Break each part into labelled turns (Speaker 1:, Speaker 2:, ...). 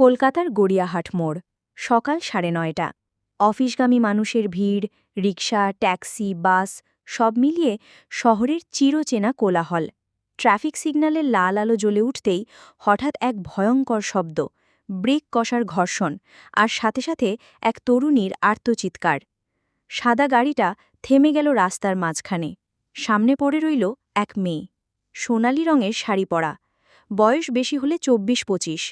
Speaker 1: কলকাতার গড়িয়াহাট মোড়, সকাল সাড়ে নয়টা। অফিসগামী মানুষের ভিড় রিকশা ট্যাক্সি, বাস, সব মিলিয়ে শহরের চিরচেনা কোলাহল। ট্রাফিক সিগন্যালের লাল আলো জ্বলে উঠতেই হঠাৎ এক ভয়ঙ্কর শব্দ, ব্রেক কষার ঘর্ষণ আর সাথে সাথে এক তরুণীর আর্তচিৎকার। সাদা গাড়িটা থেমে গেল রাস্তার মাঝখানে। সামনে পড়ে রইল এক মেয়ে। সোনালি রঙের শাড়ি পরা। বয়স বেশি হলে চব্বিশ পঁচিশ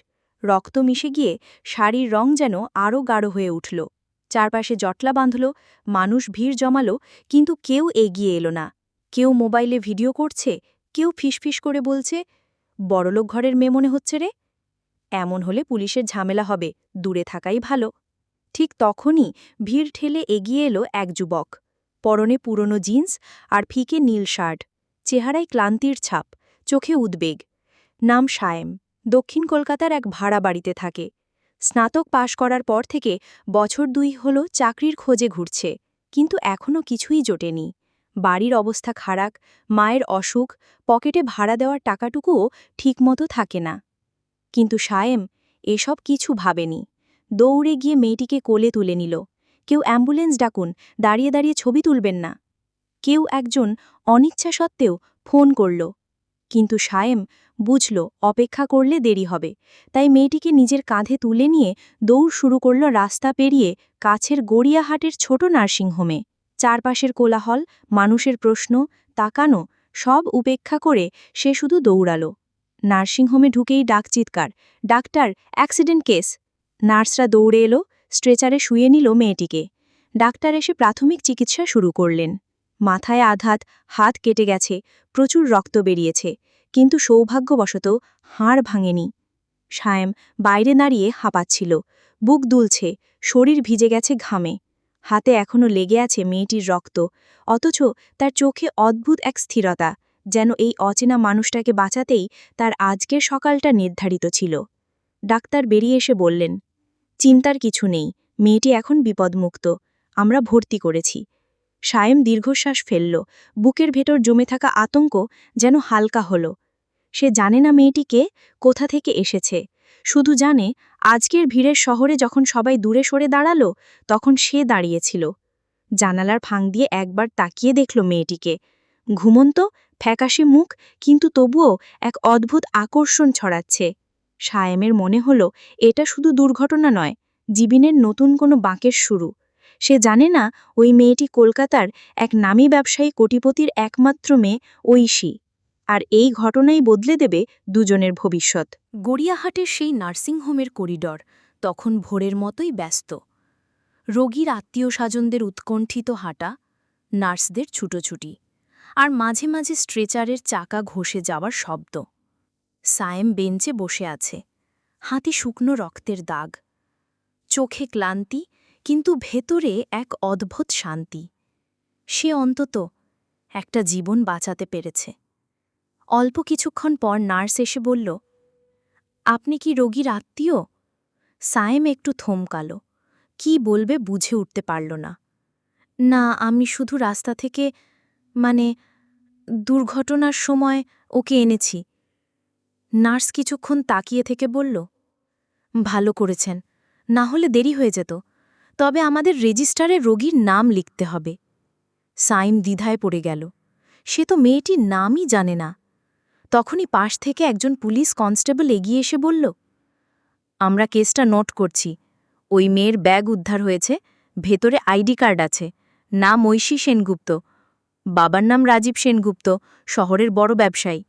Speaker 1: রক্ত মিশে গিয়ে শাড়ির রং যেন আরও গাঢ় হয়ে উঠল। চারপাশে জটলা বাঁধল, মানুষ ভিড় জমালো, কিন্তু কেউ এগিয়ে এলো না। কেউ মোবাইলে ভিডিও করছে, কেউ ফিসফিস করে বলছে, বড়লোক ঘরের মেয়ে মনে হচ্ছে রে? এমন হলে পুলিশের ঝামেলা হবে, দূরে থাকাই ভালো। ঠিক তখনই ভিড় ঠেলে এগিয়ে এলো এক যুবক। পরনে পুরনো জিন্স আর ফিকে নীল শার্ট। চেহারায় ক্লান্তির ছাপ, চোখে উদ্বেগ। নাম সায়েম। দক্ষিণ কলকাতার এক ভাড়া বাড়িতে থাকে। স্নাতক পাশ করার পর থেকে বছর দুই হল চাকরির খোঁজে ঘুরছে, কিন্তু এখনও কিছুই জোটেনি। বাড়ির অবস্থা খারাপ, মায়ের অসুখ, পকেটে ভাড়া দেওয়ার টাকাটুকুও ঠিকমতো থাকে না। কিন্তু সায়েম এসব কিছু ভাবেনি। দৌড়ে গিয়ে মেয়েটিকে কোলে তুলে নিল। কেউ অ্যাম্বুলেন্স ডাকুন, দাঁড়িয়ে দাঁড়িয়ে ছবি তুলবেন না। কেউ একজন অনিচ্ছা সত্ত্বেও ফোন করল। কিন্তু সায়েম বুঝল, অপেক্ষা করলে দেরি হবে। তাই মেয়েটিকে নিজের কাঁধে তুলে নিয়ে দৌড় শুরু করল রাস্তা পেরিয়ে কাছের গড়িয়াহাটের ছোট নার্সিংহোমে। চারপাশের কোলাহল, মানুষের প্রশ্ন, তাকানো, সব উপেক্ষা করে সে শুধু দৌড়াল। নার্সিংহোমে ঢুকেই ডাক চিৎকার, ডাক্তার, অ্যাক্সিডেন্ট কেস! নার্সরা দৌড়ে এলো, স্ট্রেচারে শুয়ে নিল মেয়েটিকে। ডাক্তার এসে প্রাথমিক চিকিৎসা শুরু করলেন। মাথায় আঘাত, হাত কেটে গেছে, প্রচুর রক্ত বেরিয়েছে। কিন্তু সৌভাগ্যবশত হাড় ভাঙেনি। সায়েম বাইরে দাঁড়িয়ে হাঁপাচ্ছিল। বুক দুলছে, শরীর ভিজে গেছে ঘামে। হাতে এখনও লেগে আছে মেয়েটির রক্ত। অথচ তার চোখে অদ্ভুত এক স্থিরতা, যেন এই অচেনা মানুষটাকে বাঁচাতেই তার আজকের সকালটা নির্ধারিত ছিল। ডাক্তার বেরিয়ে এসে বললেন, চিন্তার কিছু নেই, মেয়েটি এখন বিপদমুক্ত, আমরা ভর্তি করেছি। সায়েম দীর্ঘশ্বাস ফেলল। বুকের ভেতর জমে থাকা আতঙ্ক যেন হালকা হল। সে জানে না মেয়েটিকে কোথা থেকে এসেছে। শুধু জানে, আজকের ভিড়ের শহরে যখন সবাই দূরে সরে দাঁড়াল, তখন সে দাঁড়িয়েছিল। জানালার ফাং দিয়ে একবার তাকিয়ে দেখল মেয়েটিকে। ঘুমন্ত, ফ্যাকাশে মুখ, কিন্তু তবুও এক অদ্ভুত আকর্ষণ ছড়াচ্ছে। সায়েমের মনে হল, এটা শুধু দুর্ঘটনা নয়, জীবনের নতুন কোনো বাঁকের শুরু। সে জানে না ওই মেয়েটি কলকাতার এক নামী ব্যবসায়ী কোটিপতির একমাত্র মেয়ে ঐশী। আর এই ঘটনাই বদলে দেবে দুজনের ভবিষ্যৎ। গড়িয়াহাটের সেই নার্সিংহোমের করিডর তখন ভোরের মতোই ব্যস্ত। রোগীর আত্মীয় স্বজনদের উৎকণ্ঠিত হাঁটা, নার্সদের ছুটোছুটি আর মাঝে মাঝে স্ট্রেচারের চাকা ঘষে যাওয়ার শব্দ। সায়েম বেঞ্চে বসে আছে, হাতি শুকনো রক্তের দাগ, চোখে ক্লান্তি কিন্তু ভেতরে এক অদ্ভুত শান্তি। সে অন্তত একটা জীবন বাঁচাতে পেরেছে। অল্প কিছুক্ষণ পর নার্স এসে বলল, আপনি কি রোগীর আত্মীয়? সায়েম একটু থমকাল। কি বলবে বুঝে উঠতে পারল না। না, আমি শুধু রাস্তা থেকে মানে দুর্ঘটনার সময় ওকে এনেছি। নার্স কিছুক্ষণ তাকিয়ে থেকে বলল, ভালো করেছেন। না হলে দেরি হয়ে যেত। তবে আমাদের রেজিস্টারে রোগীর নাম লিখতে হবে। সাইম দ্বিধায় পড়ে গেল। সে তো মেয়েটির নামই জানে না। তখনই পাশ থেকে একজন পুলিশ কনস্টেবল এগিয়ে এসে বলল, আমরা কেসটা নোট করছি। ওই মেয়ের ব্যাগ উদ্ধার হয়েছে। ভেতরে আইডি কার্ড আছে। নাম ঐশী সেনগুপ্ত। বাবার নাম রাজীব সেনগুপ্ত। শহরের বড় ব্যবসায়ী।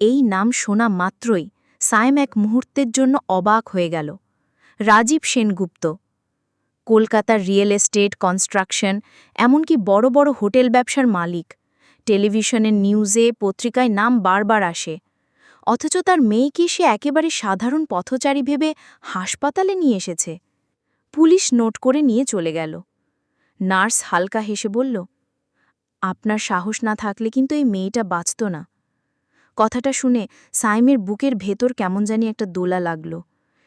Speaker 1: এই নাম শোনা মাত্রই সায়েম এক মুহূর্তের জন্য অবাক হয়ে গেল। রাজীব সেনগুপ্ত কলকাতার রিয়েল এস্টেট কনস্ট্রাকশন, এমনকি বড় বড় হোটেল ব্যবসার মালিক। টেলিভিশনের নিউজে পত্রিকায় নাম বারবার আসে। অথচ তার মেয়েকে সে একেবারে সাধারণ পথচারী ভেবে হাসপাতালে নিয়ে এসেছে। পুলিশ নোট করে নিয়ে চলে গেল। নার্স হালকা হেসে বলল, আপনার সাহস না থাকলে কিন্তু এই মেয়েটা বাঁচত না। কথাটা শুনে সাইমের বুকের ভেতর কেমন জানি একটা দোলা লাগল।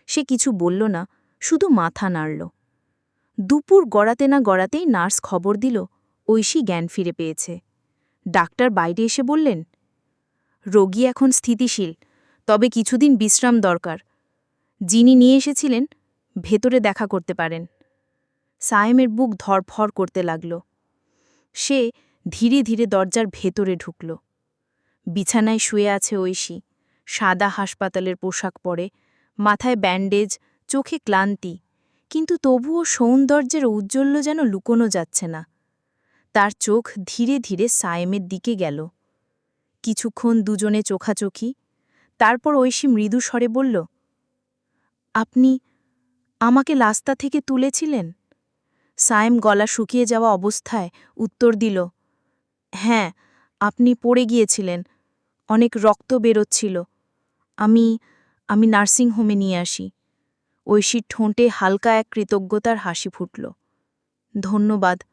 Speaker 1: সে কিছু বলল না, শুধু মাথা নাড়ল। দুপুর গড়াতে না গড়াতেই নার্স খবর দিল, ঐশী জ্ঞান ফিরে পেয়েছে। ডাক্তার বাইরে এসে বললেন, রোগী এখন স্থিতিশীল, তবে কিছুদিন বিশ্রাম দরকার। যিনি নিয়ে এসেছিলেন, ভেতরে দেখা করতে পারেন। সায়েমের বুক ধরফর করতে লাগল। সে ধীরে ধীরে দরজার ভেতরে ঢুকল। বিছানায় শুয়ে আছে ঐশী, সাদা হাসপাতালের পোশাক পরে, মাথায় ব্যান্ডেজ, চোখে ক্লান্তি। কিন্তু তবুও সৌন্দর্যের ঔজ্জ্বল্য যেন লুকোনো যাচ্ছে না। তার চোখ ধীরে ধীরে সায়েমের দিকে গেল। কিছুক্ষণ দুজনে চোখাচোখি, তারপর ঐশী মৃদু স্বরে বলল, আপনি আমাকে রাস্তা থেকে তুলেছিলেন? সায়েম গলা শুকিয়ে যাওয়া অবস্থায় উত্তর দিল হ্যাঁ আপনি পড়ে গিয়েছিলেন, অনেক রক্ত বেরোচ্ছিল। আমি আমি নার্সিংহোমে নিয়ে আসি। ঐশীর ঠোঁটে হালকা এক কৃতজ্ঞতার হাসি ফুটল। ধন্যবাদ,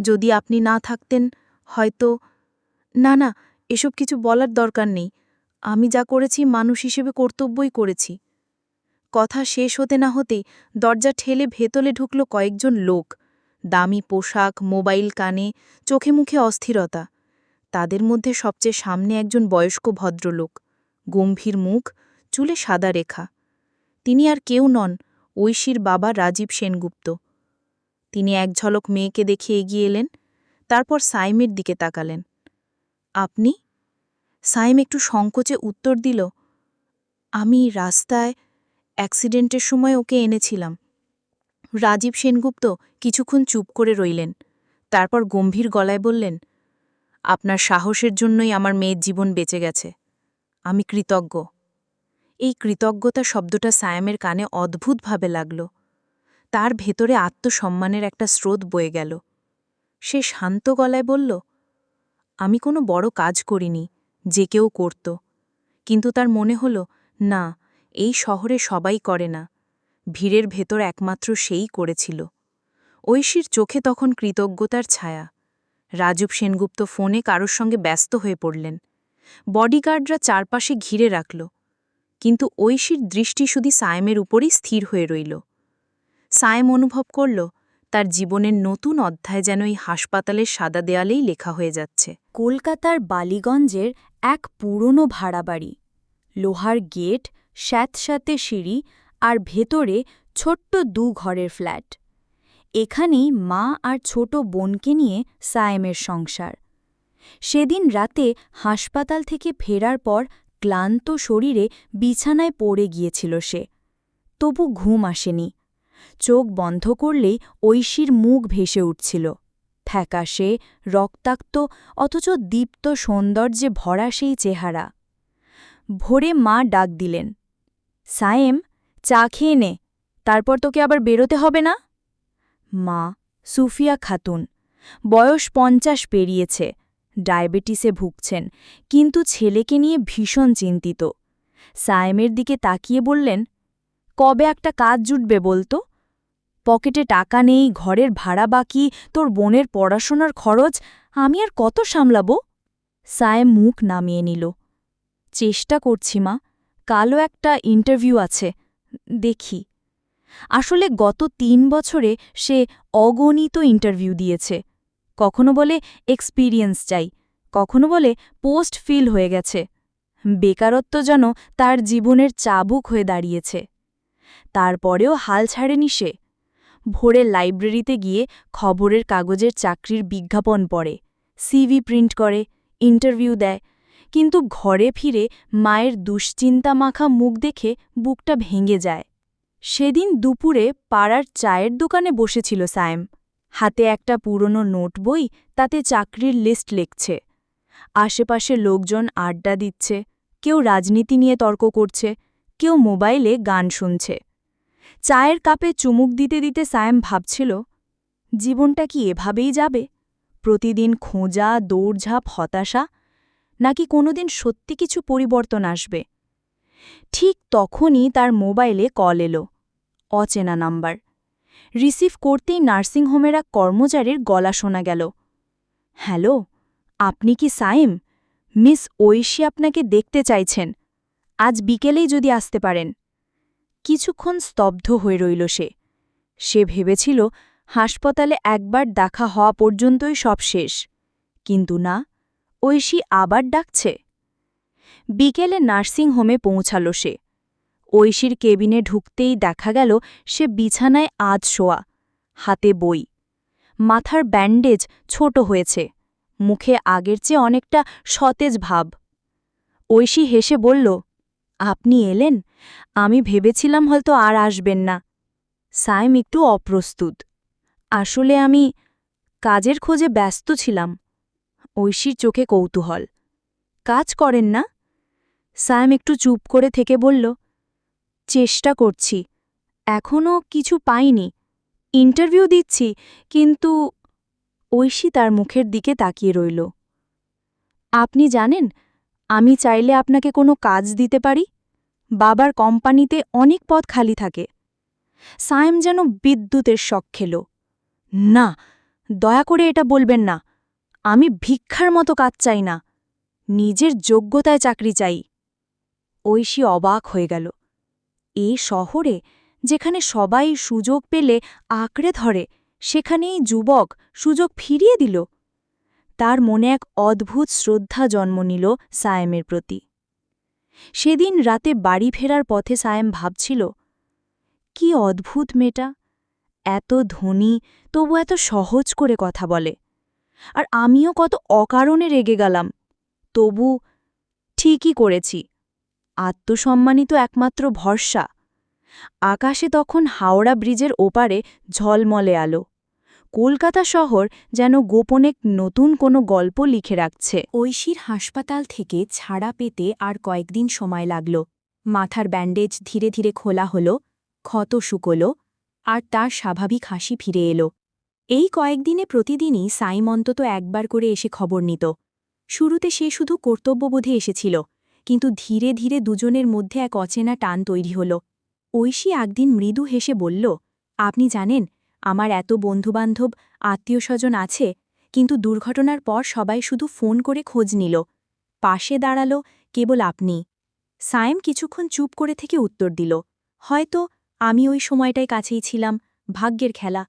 Speaker 1: যদি আপনি না থাকতেন, হয়তো না না, এসব কিছু বলার দরকার নেই। আমি যা করেছি, মানুষ হিসেবে কর্তব্যই করেছি। কথা শেষ হতে না হতেই দরজা ঠেলে ভেতলে ঢুকল কয়েকজন লোক। দামি পোশাক, মোবাইল কানে, চোখে মুখে অস্থিরতা। তাদের মধ্যে সবচেয়ে সামনে একজন বয়স্ক ভদ্রলোক। গম্ভীর মুখ, চুলে সাদা রেখা। তিনি আর কেউ নন ঐশীর বাবা রাজীব সেনগুপ্ত। তিনি এক ঝলক মেয়েকে দেখে এগিয়ে এলেন, তারপর সাইমের দিকে তাকালেন। আপনি? সাইম একটু সংকোচে উত্তর দিল, আমি রাস্তায় অ্যাক্সিডেন্টের সময় ওকে এনেছিলাম। রাজীব সেনগুপ্ত কিছুক্ষণ চুপ করে রইলেন, তারপর গম্ভীর গলায় বললেন, আপনার সাহসের জন্যই আমার মেয়ের জীবন বেঁচে গেছে, আমি কৃতজ্ঞ। এই কৃতজ্ঞতা শব্দটা সায়ামের কানে অদ্ভুতভাবে লাগল। তার ভেতরে আত্মসম্মানের একটা স্রোত বয়ে গেল। সে শান্ত গলায় বলল, আমি কোনো বড় কাজ করিনি, যে কেউ করত। কিন্তু তার মনে হল, না, এই শহরে সবাই করে না। ভিড়ের ভেতর একমাত্র সেই করেছিল। ঐশীর চোখে তখন কৃতজ্ঞতার ছায়া। রাজীব সেনগুপ্ত ফোনে কারোর সঙ্গে ব্যস্ত হয়ে পড়লেন। বডিগার্ডরা চারপাশে ঘিরে রাখল। কিন্তু ঐশীর দৃষ্টি শুধু সায়েমের উপরই স্থির হয়ে রইল। সায়েম অনুভব করল, তার জীবনের নতুন অধ্যায় যেন এই হাসপাতালের সাদা দেয়ালেই লেখা হয়ে যাচ্ছে।
Speaker 2: কলকাতার বালিগঞ্জের এক পুরনো ভাড়া বাড়ি লোহার গেট, স্যাঁতস্যাঁতে সিঁড়ি আর ভেতরে ছোট্ট দু ঘরের ফ্ল্যাট। এখানেই মা আর ছোট বোনকে নিয়ে সায়েমের সংসার। সেদিন রাতে হাসপাতাল থেকে ফেরার পর ক্লান্ত শরীরে বিছানায় পড়ে গিয়েছিল সে। তবু ঘুম আসেনি। চোখ বন্ধ করলেই ঐশীর মুখ ভেসে উঠছিল। ফ্যাকাশে রক্তাক্ত, অথচ দীপ্ত সৌন্দর্যে ভরা সেই চেহারা। ভোরে মা ডাক দিলেন, সায়েম, চা খেয়ে নে, তারপর তোকে আবার বেরোতে হবে না? মা, সুফিয়া খাতুন, বয়স পঞ্চাশ পেরিয়েছে ডায়াবেটিসে ভুগছেন, কিন্তু ছেলেকে নিয়ে ভীষণ চিন্তিত। সায়েমের দিকে তাকিয়ে বললেন, কবে একটা কাজ জুটবে বলতো? পকেটে টাকা নেই, ঘরের ভাড়া বাকি, তোর বোনের পড়াশোনার খরচ, আমি আর কত সামলাব? সায়েম মুখ নামিয়ে নিল। চেষ্টা করছি মা, কালও একটা ইন্টারভিউ আছে, দেখি। আসলে গত তিন বছরে সে অগণিত ইন্টারভিউ দিয়েছে। কখনো বলে এক্সপিরিয়েন্স চাই, কখনো বলে পোস্ট ফিল হয়ে গেছে। বেকারত্ব যেন তার জীবনের চাবুক হয়ে দাঁড়িয়েছে। তারপরেও হাল ছাড়েনি সে। ভোরে লাইব্রেরিতে গিয়ে খবরের কাগজের চাকরির বিজ্ঞাপন পড়ে সিভি প্রিন্ট করে ইন্টারভিউ দেয়, কিন্তু ঘরে ফিরে মায়ের দুশ্চিন্তা মাখা মুখ দেখে বুকটা ভেঙে যায়। সেদিন দুপুরে পাড়ার চায়ের দোকানে বসেছিল সায়েম। হাতে একটা পুরনো নোট বই তাতে চাকরির লিস্ট লিখছে। আশেপাশে লোকজন আড্ডা দিচ্ছে, কেউ রাজনীতি নিয়ে তর্ক করছে, কেউ মোবাইলে গান শুনছে। চায়ের কাপে চুমুক দিতে দিতে সায়েম ভাবছিল, জীবনটা কি এভাবেই যাবে? প্রতিদিন খোঁজা, দৌড়ঝাঁপ, হতাশা? নাকি কোনোদিন সত্যি কিছু পরিবর্তন আসবে? ঠিক তখনই তার মোবাইলে কল এলো, অচেনা নাম্বার। রিসিভ করতেই নার্সিংহোমের এক কর্মচারীর গলা শোনা গেল। হ্যালো, আপনি কি সাইম? মিস ঐশী আপনাকে দেখতে চাইছেন। আজ বিকেলেই যদি আসতে পারেন। কিছুক্ষণ স্তব্ধ হয়ে রইল সে। সে ভেবেছিল হাসপাতালে একবার দেখা হওয়া পর্যন্তই সব শেষ। কিন্তু না, ঐশী আবার ডাকছে। বিকেলে নার্সিংহোমে পৌঁছাল সে। ঐশীর কেবিনে ঢুকতেই দেখা গেল সে বিছানায় আজ শোয়া, হাতে বই। মাথার ব্যান্ডেজ ছোট হয়েছে, মুখে আগের চেয়ে অনেকটা সতেজ ভাব। ঐশী হেসে বলল, আপনি এলেন? আমি ভেবেছিলাম হয়তো আর আসবেন না। সাইম একটু অপ্রস্তুত। আসলে আমি কাজের খোঁজে ব্যস্ত ছিলাম। ঐশীর চোখে কৌতূহল। কাজ করেন না? সাইম একটু চুপ করে থেকে বলল চেষ্টা করছি। এখনও কিছু পাইনি। ইন্টারভিউ দিচ্ছি, কিন্তু ঐশী তার মুখের দিকে তাকিয়ে রইল। আপনি জানেন, আমি চাইলে আপনাকে কোনো কাজ দিতে পারি? বাবার কোম্পানিতে অনেক পদ খালি থাকে। সায়েম যেন বিদ্যুতের শখ খেল। না, দয়া করে এটা বলবেন না। আমি ভিক্ষার মতো কাজ চাই না। নিজের যোগ্যতায় চাকরি চাই। ঐশী অবাক হয়ে গেল। এ শহরে, যেখানে সবাই সুযোগ পেলে আঁকড়ে ধরে, সেখানেই যুবক সুযোগ ফিরিয়ে দিল। তার মনে এক অদ্ভুত শ্রদ্ধা জন্ম নিল সায়েমের প্রতি। সেদিন রাতে বাড়ি ফেরার পথে সায়েম ভাবছিল, কি অদ্ভুত মেয়েটা! এত ধনী, তবু এত সহজ করে কথা বলে। আর আমিও কত অকারণে রেগে গেলাম। তবু ঠিকই করেছি। আত্মসম্মানই তো একমাত্র ভরসা। আকাশে তখন হাওড়া ব্রিজের ওপারে ঝলমলে আলো। কলকাতা শহর যেন গোপনে নতুন কোনো গল্প লিখে রাখছে।
Speaker 1: ঐশীর হাসপাতাল থেকে ছাড়া পেতে আর কয়েকদিন সময় লাগল। মাথার ব্যান্ডেজ ধীরে ধীরে খোলা হল, ক্ষত শুকল, আর তার স্বাভাবিক হাসি ফিরে এলো। এই কয়েকদিনে প্রতিদিনই সাইম অন্তত একবার করে এসে খবর নিত। শুরুতে সে শুধু কর্তব্যবোধে এসেছিল কিন্তু ধীরে ধীরে দুজনের মধ্যে এক অচেনা টান তৈরি হল। ঐশী একদিন মৃদু হেসে বলল, আপনি জানেন, আমার এত বন্ধুবান্ধব আত্মীয় স্বজন আছে, কিন্তু দুর্ঘটনার পর সবাই শুধু ফোন করে খোঁজ নিল। পাশে দাঁড়াল কেবল আপনি। সায়েম কিছুক্ষণ চুপ করে থেকে উত্তর দিল, হয়তো আমি ওই সময়টায় কাছেই ছিলাম, ভাগ্যের খেলা।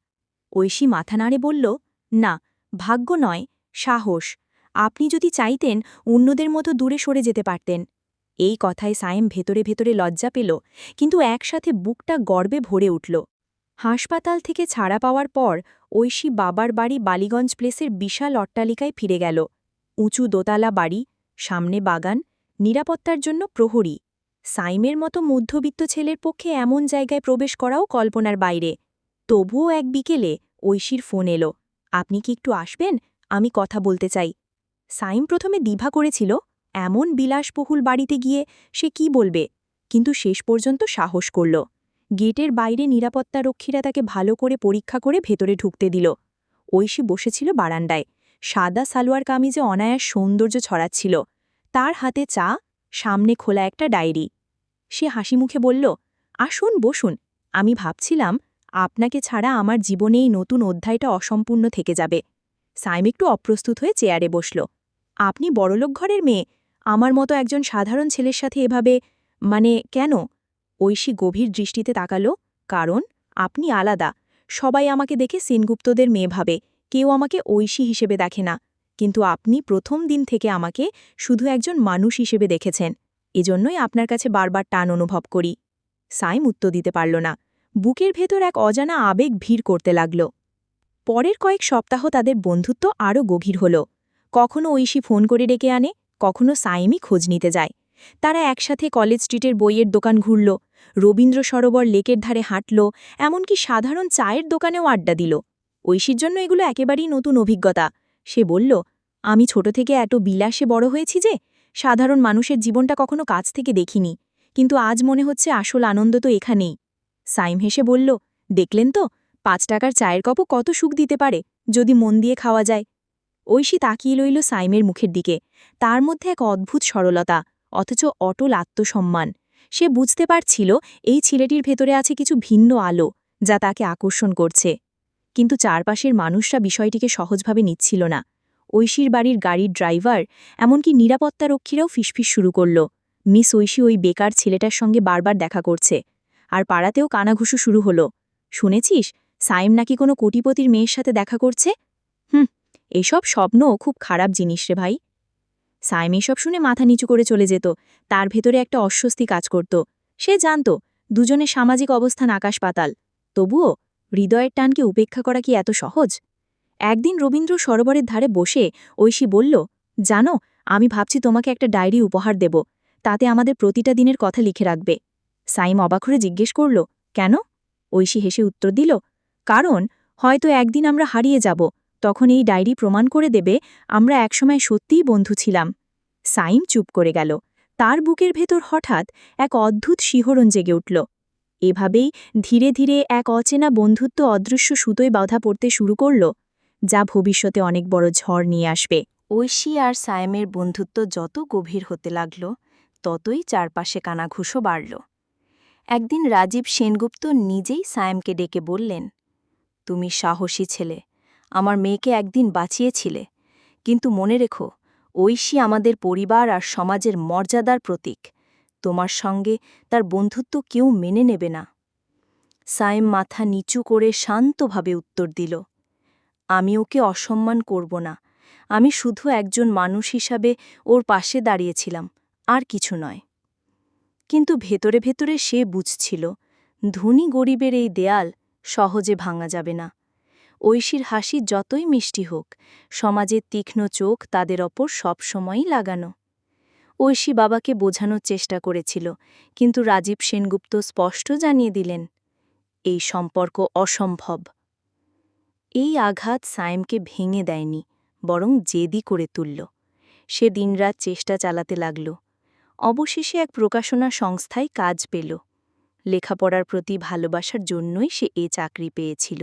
Speaker 1: ঐশী মাথা নাড়ে বলল, না, ভাগ্য নয়, সাহস। আপনি যদি চাইতেন অন্যদের মতো দূরে সরে যেতে পারতেন। এই কথায় সায়েম ভেতরে ভেতরে লজ্জা পেল, কিন্তু একসাথে বুকটা গর্বে ভরে উঠল। হাসপাতাল থেকে ছাড়া পাওয়ার পর ঐশী বাবার বাড়ি বালিগঞ্জ প্লেসের বিশাল অট্টালিকায় ফিরে গেল। উঁচু দোতালা বাড়ি, সামনে বাগান, নিরাপত্তার জন্য প্রহরী। সাইমের মতো মধ্যবিত্ত ছেলের পক্ষে এমন জায়গায় প্রবেশ করাও কল্পনার বাইরে। তবুও এক বিকেলে ঐশীর ফোন এলো, আপনি কি একটু আসবেন? আমি কথা বলতে চাই। সাইম প্রথমে দ্বিভা করেছিল, এমন বিলাসবহুল বাড়িতে গিয়ে সে কি বলবে? কিন্তু শেষ পর্যন্ত সাহস করল। গেটের বাইরে নিরাপত্তারক্ষীরা তাকে ভালো করে পরীক্ষা করে ভেতরে ঢুকতে দিল। ঐশী বসেছিল বারান্দায়। সাদা সালোয়ার কামিজে অনায়াস সৌন্দর্য ছড়াচ্ছিল। তার হাতে চা, সামনে খোলা একটা ডায়েরি। সে হাসি মুখে বলল, আসুন, বসুন। আমি ভাবছিলাম, আপনাকে ছাড়া আমার জীবনে এই নতুন অধ্যায়টা অসম্পূর্ণ থেকে যাবে। সাইম একটু অপ্রস্তুত হয়ে চেয়ারে বসল। আপনি বড়লোক ঘরের মেয়ে। আমার মতো একজন সাধারণ ছেলের সাথে এভাবে মানে কেন? ঐশী গভীর দৃষ্টিতে তাকালো, কারণ আপনি আলাদা। সবাই আমাকে দেখে সেনগুপ্তদের মেয়ে ভাবে, কেউ আমাকে ঐশী হিসেবে দেখে না। কিন্তু আপনি প্রথম দিন থেকে আমাকে শুধু একজন মানুষ হিসেবে দেখেছেন। এজন্যই আপনার কাছে বারবার টান অনুভব করি। সাইম উত্তর দিতে পারল না। বুকের ভেতর এক অজানা আবেগ ভিড় করতে লাগল। পরের কয়েক সপ্তাহ তাদের বন্ধুত্ব আরও গভীর হল। কখনো ঐশী ফোন করে ডেকে আনে, কখনো সাইমই খোঁজ নিতে যায়। তারা একসাথে কলেজ স্ট্রিটের বইয়ের দোকান ঘুরল, রবীন্দ্র সরোবর লেকের ধারে হাঁটল, এমনকি সাধারণ চায়ের দোকানেও আড্ডা দিল। ঐশীর জন্য এগুলো একেবারেই নতুন অভিজ্ঞতা। সে বলল, আমি ছোট থেকে এত বিলাসে বড় হয়েছি যে, সাধারণ মানুষের জীবনটা কখনো কাছ থেকে দেখিনি, কিন্তু আজ মনে হচ্ছে আসল আনন্দ তো এখানেই। সাইম হেসে বলল, দেখলেন তো, পাঁচ টাকার চায়ের কপও কত সুখ দিতে পারে, যদি মন দিয়ে খাওয়া যায়। ঐশী তাকিয়ে লইল সাইমের মুখের দিকে। তার মধ্যে এক অদ্ভুত সরলতা, অথচ অটল আত্মসম্মান। সে বুঝতে পারছিল এই ছেলেটির ভেতরে আছে কিছু ভিন্ন আলো, যা তাকে আকর্ষণ করছে। কিন্তু চারপাশের মানুষরা বিষয়টিকে সহজভাবে নিচ্ছিল না। ঐশীর বাড়ির গাড়ির ড্রাইভার, এমনকি নিরাপত্তারক্ষীরাও ফিসফিস শুরু করল। মিস ঐশী ওই বেকার ছেলেটার সঙ্গে বারবার দেখা করছে। আর পাড়াতেও কানাঘুষু শুরু হলো। শুনেছিস? সাইম নাকি কোনো কোটিপতির মেয়ের সাথে দেখা করছে? হুম। এসব স্বপ্ন খুব খারাপ জিনিস রে ভাই। সাইম এসব শুনে মাথা নিচু করে চলে যেত, তার ভেতরে একটা অস্বস্তি কাজ করত। সে জানত, দুজনের সামাজিক অবস্থান আকাশ পাতাল। তবুও হৃদয়ের টানকে উপেক্ষা করা কি এত সহজ? একদিন রবীন্দ্র সরোবরের ধারে বসে ঐশী বলল, জানো, আমি ভাবছি তোমাকে একটা ডায়েরি উপহার দেব। তাতে আমাদের প্রতিটা দিনের কথা লিখে রাখবে। সাইম অবাক জিজ্ঞেস করল, কেন? ঐশী হেসে উত্তর দিল, কারণ হয়তো একদিন আমরা হারিয়ে যাব। তখন এই ডায়েরি প্রমাণ করে দেবে, আমরা একসময় সত্যিই বন্ধু ছিলাম। সাইম চুপ করে গেল। তার বুকের ভেতর হঠাৎ এক অদ্ভুত শিহরণ জেগে উঠল। এভাবেই ধীরে ধীরে এক অচেনা বন্ধুত্ব অদৃশ্য সুতোয় বাধা পড়তে শুরু করল, যা ভবিষ্যতে অনেক বড় ঝড় নিয়ে আসবে।
Speaker 2: ঐশী আর সায়েমের বন্ধুত্ব যত গভীর হতে লাগল, ততই চারপাশে কানাঘুষো বাড়ল। একদিন রাজীব সেনগুপ্ত নিজেই সায়েমকে ডেকে বললেন, তুমি সাহসী ছেলে আমার মেয়েকে একদিন বাঁচিয়েছিলে। কিন্তু মনে রেখো, ঐশী আমাদের পরিবার আর সমাজের মর্যাদার প্রতীক। তোমার সঙ্গে তার বন্ধুত্ব কেউ মেনে নেবে না। সায়েম মাথা নিচু করে শান্তভাবে উত্তর দিল, আমি ওকে অসম্মান করব না। আমি শুধু একজন মানুষ হিসাবে ওর পাশে দাঁড়িয়েছিলাম, আর কিছু নয় কিন্তু ভেতরে ভেতরে সে বুঝছিল, ধনী গরিবের এই দেয়াল সহজে ভাঙা যাবে না। ঐশীর হাসি যতই মিষ্টি হোক, সমাজের তীক্ষ্ণ চোখ তাদের ওপর সবসময়ই লাগানো। ঐশী বাবাকে বোঝানোর চেষ্টা করেছিল, কিন্তু রাজীব সেনগুপ্ত স্পষ্ট জানিয়ে দিলেন, এই সম্পর্ক অসম্ভব। এই আঘাত সায়েমকে ভেঙে দেয়নি, বরং জেদি করে তুলল। সে দিনরাত চেষ্টা চালাতে লাগল। অবশেষে এক প্রকাশনা সংস্থায় কাজ পেল। লেখাপড়ার প্রতি ভালোবাসার জন্যই সে এ চাকরি পেয়েছিল।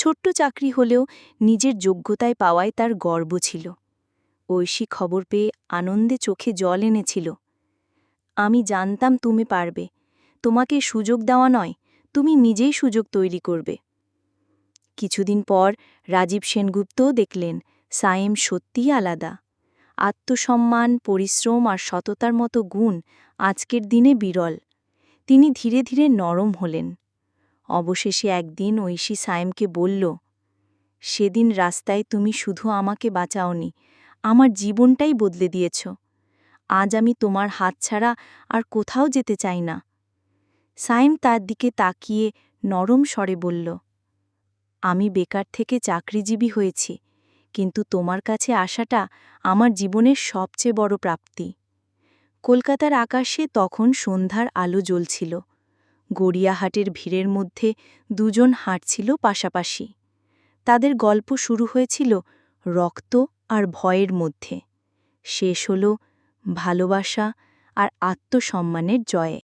Speaker 2: ছোট্ট চাকরি হলেও নিজের যোগ্যতায় পাওয়ায় তার গর্ব ছিল। ঐশী খবর পেয়ে আনন্দে চোখে জল এনেছিল। আমি জানতাম তুমি পারবে। তোমাকে সুযোগ দেওয়া নয়, তুমি নিজেই সুযোগ তৈরি করবে। কিছুদিন পর রাজীব সেনগুপ্তও দেখলেন, সায়েম সত্যিই আলাদা। আত্মসম্মান, পরিশ্রম আর সততার মতো গুণ আজকের দিনে বিরল। তিনি ধীরে ধীরে নরম হলেন। অবশেষে একদিন ঐশী সায়েমকে বলল, সেদিন রাস্তায় তুমি শুধু আমাকে বাঁচাওনি, আমার জীবনটাই বদলে দিয়েছ। আজ আমি তোমার হাত ছাড়া আর কোথাও যেতে চাই না। সায়েম তার দিকে তাকিয়ে নরম স্বরে বলল, আমি বেকার থেকে চাকরিজীবী হয়েছি, কিন্তু তোমার কাছে আসাটা আমার জীবনের সবচেয়ে বড় প্রাপ্তি। কলকাতার আকাশে তখন সন্ধ্যার আলো জ্বলছিল। গড়িয়াহাটের ভিড়ের মধ্যে দুজন হাঁটছিল পাশাপাশি। তাদের গল্প শুরু হয়েছিল রক্ত আর ভয়ের মধ্যে। শেষ হল ভালোবাসা আর আত্মসম্মানের জয়ে।